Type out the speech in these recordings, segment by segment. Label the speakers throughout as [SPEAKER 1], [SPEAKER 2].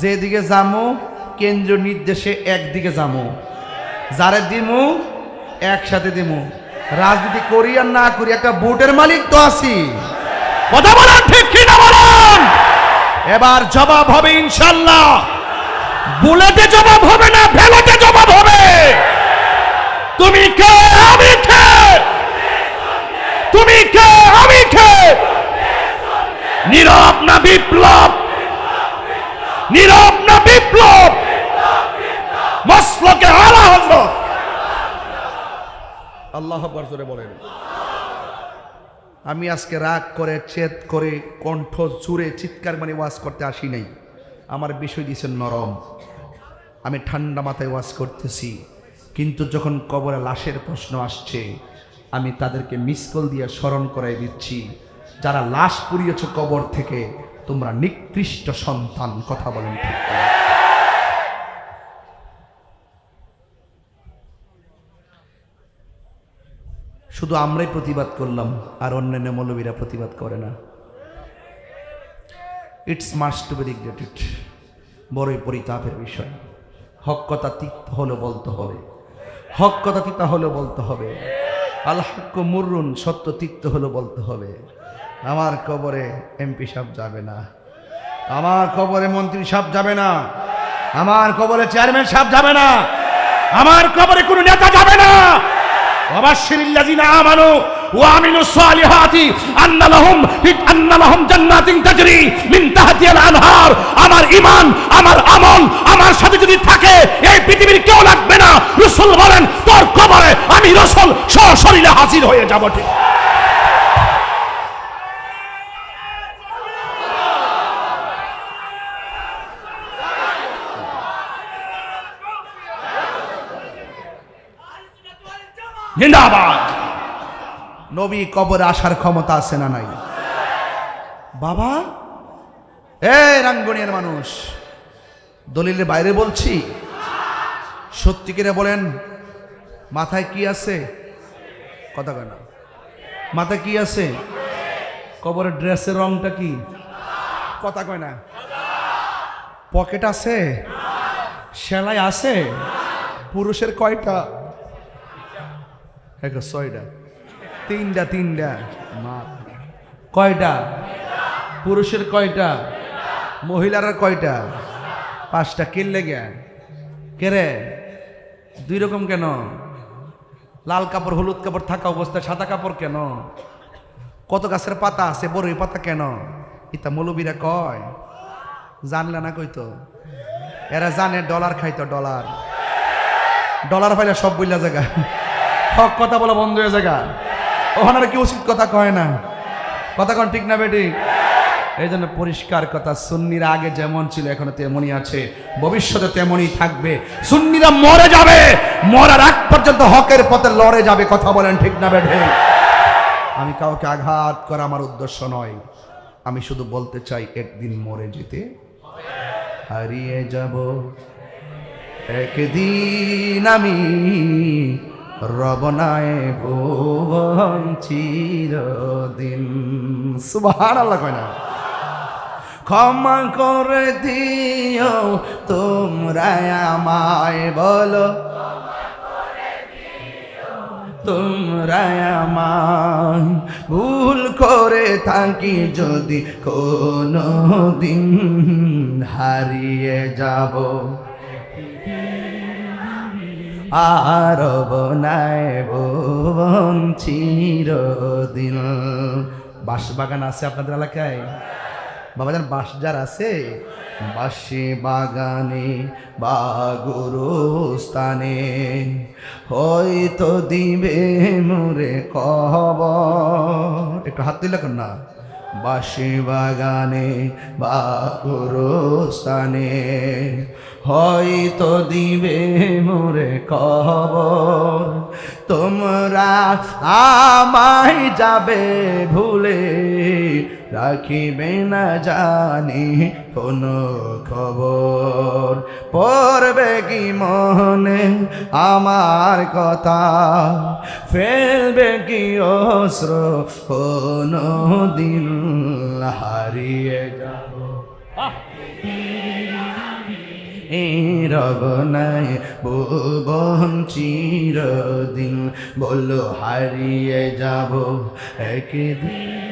[SPEAKER 1] যেদিকে যামো, কেন্দ্রীয় নির্দেশে একদিকে যামো। যারে দিমু, একসাথে দিমু। রাজনীতি করি আর না করি, একটা বুটের মালিক তো আছি। কথা বলেন ঠিক কি না বলেন? এবার জবাব হবে ইনশাল্লাহ। বুলেটে জবাব হবে না ভেলোতে জবাব হবে? তুমি কে? আমি কে? তুমি কে? আমি কে? নীরব না বিপ্লব? নীরব না বিপ্লব? মসলকে আলা হজরত আল্লাহ জোরে বলেন। আমি আজকে রাগ করে চেত করে, কণ্ঠ জুড়ে চিৎকার মানে ওয়াজ করতে আসি নাই। আমার বিষয় দিয়েছেন নরম। আমি ঠান্ডা মাথায় ওয়াজ করতেছি। কিন্তু যখন কবরে লাশের প্রশ্ন আসছে, আমি তাদেরকে মিস কল দিয়ে স্মরণ করাই দিচ্ছি। যারা লাশ পুড়িয়েছ কবর থেকে তোমরা নিকৃষ্ট সন্তান, কথা বলেন ঠিক শুধু আমরাই প্রতিবাদ করলাম, আর অন্যান্য মৌলবীরা প্রতিবাদ করে না। It's must to be regretted বড়ই পরিতাপের বিষয়। হক কথা তিক্ত হলে বলতে হবে। হক কথা তিতা হলে বলতে হবে। আল্লাহ মুরুন সত্য তিক্ত হলে বলতে হবে। আমার খবরে এমপি সাহেব যাবে না। আমার খবরে মন্ত্রী সাহেব যাবে না। আমার কবরে চেয়ারম্যান সাহেব যাবে না। আমার খবরে কোনো নেতা যাবে না। অবাশিরিল্লাযিনা আমানু ওয়া আমার ইমান আমার আমল, আমার সাথে যদি থাকে, এই পৃথিবীর কেউ লাগবে না। রাসূল বলেন, তোর কবরে আমি রাসূল সশরীরে হাজির হয়ে যাব ঠিক। জিন্দাবাদ। নবী কবরে আসার ক্ষমতা আছে না নাই? বাবা, এ রাঙ্গনিয়ার মানুষ, দলিলের বাইরে বলছি? সত্যি করে বলেন? মাথায় কি আছে? কথা কয় না। মাথায় কি আছে? কবরের ড্রেসের রংটা কি? কথা কয় না। পকেট আছে? সেলাই আছে? পুরুষের কয়টা? এক ছয়টা। তিনটা তিনটা। মা। কয়টা? পুরুষের কয়টা? মহিলারা কয়টা? পাঁচটা। কিনলে গে কে রে দুই রকম কেন? লাল কাপড়, হলুদ কাপড় থাকা অবস্থায় সাদা কাপড় কেন? কত গাছের পাতা আছে বড়ই পাতা কেন? ইতা মৌলবীরা কয়। জানলে না কইতো। এরা জানে ডলার খাইতো, ডলার। ডলার পাইলে সব বইলা জায়গা হক কথা বলা বন্ধ হয়ে জায়গা। ওখানে কি উচিত কথা কয় না। কথা কন ঠিক না বেটি? এই জন্য পরিষ্কার কথা, সুন্নিরা আগে যেমন ছিল, এখনও তেমনই আছে। ভবিষ্যতে তেমনই থাকবে। সুন্নিরা মরে যাবে। মরার আগ পর্যন্ত হকের পথে লড়ে যাবে, কথা বলেন ঠিক না বেঠে আমি কাউকে আঘাত করা আমার উদ্দেশ্য নয়। আমি শুধু বলতে চাই, একদিন মরে যেতে হারিয়ে যাব। একদিন আমি রবনায় ভুবন চিরদিন। সুবহান আল্লাহ কয় না। ক্ষমা করে দিও তোমরা আমায় বলো। তোমরা আমায় ভুল করে থাকি যদি কোনো দিন হারিয়ে যাব। আর বনায় ভুবন চিরদিন। বাঁশ বাগান আছে আপনাদের এলাকায়? বাবাজান বাঁশ যার আছে? বাঁশে বাগানে বা গুরুস্থানে হয়তো দিবে মোরে কব একটু হাত দিলে না। বাঁশে বাগানে বা গুরুস্থানে হয়তো দিবে মোরে কবর তোমরা আমায় যাবে ভুলে। রাখিবে না জানি কোনো খবর। পড়বে কি মনে আমার কথা? ফেলবে কি অস্ত্র? কোনো দিন হারিয়ে যাব। রব নাই ভুবন চিরদিন বলো হারিয়ে যাব একদিন।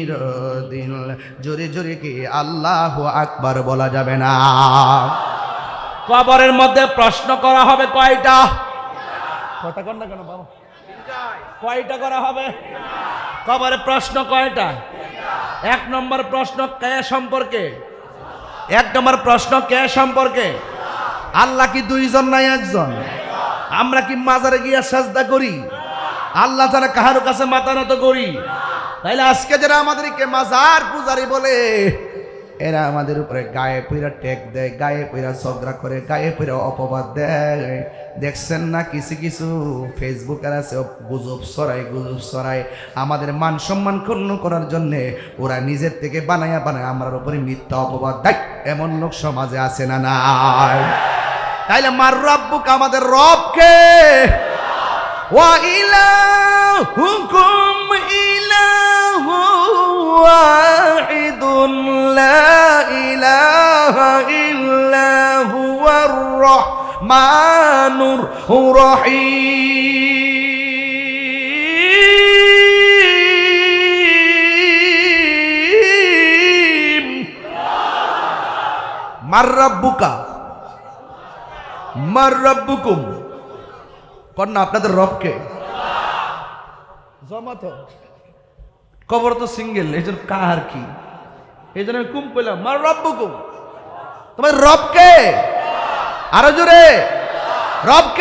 [SPEAKER 1] চিরদিন। জোরে জোরে কি আল্লাহ আকবার বলা যাবে না? কবরের মধ্যে প্রশ্ন করা হবে কয়টা? কথা কর না কেন বাবা? কয়টা করা হবে? কবরে প্রশ্ন কয়টা? এক নম্বর প্রশ্ন কে সম্পর্কে? এক নম্বর প্রশ্ন কে সম্পর্কে? আল্লাহ কি দুইজন নাই একজন? আমরা কি মাজারে গিয়ে সাজদা করি? আল্লাহ যারা কাহারো কাছে মাথা নত করি? তাইলে আজকে যারা আমাদেরকে মাজার পূজারি বলে, এরা আমাদের উপরে গায়ে পইরা টেক দেয়, গায়ে পইরা ঝগড়া করে, গায়ে পইরা অপবাদ দেয়। দেখছেন না কিছু কিছু? ফেসবুকের আছে, গুজব সরাই গুজব সরাই আমাদের মান সম্মান ক্ষুণ্ণ করার জন্য ওরা নিজের থেকে বানায়া বানায় আমার উপরে মিথ্যা অপবাদ দেয়। এমন লোক সমাজে আছে না নাই? তাইলে মার রব্বুক আমাদের রবকে। ওয়া ইলাহুকুম রহমানুর রহিম মার রব্বুকা কন্যা, আপনাদের রবকে। জমাত কবর তো সিঙ্গেল এই জন্য কার কি? এই জন্য কুম কইলাম, মার রব্বুকুম। তোমার রবকে? আরও জোরে। রবকে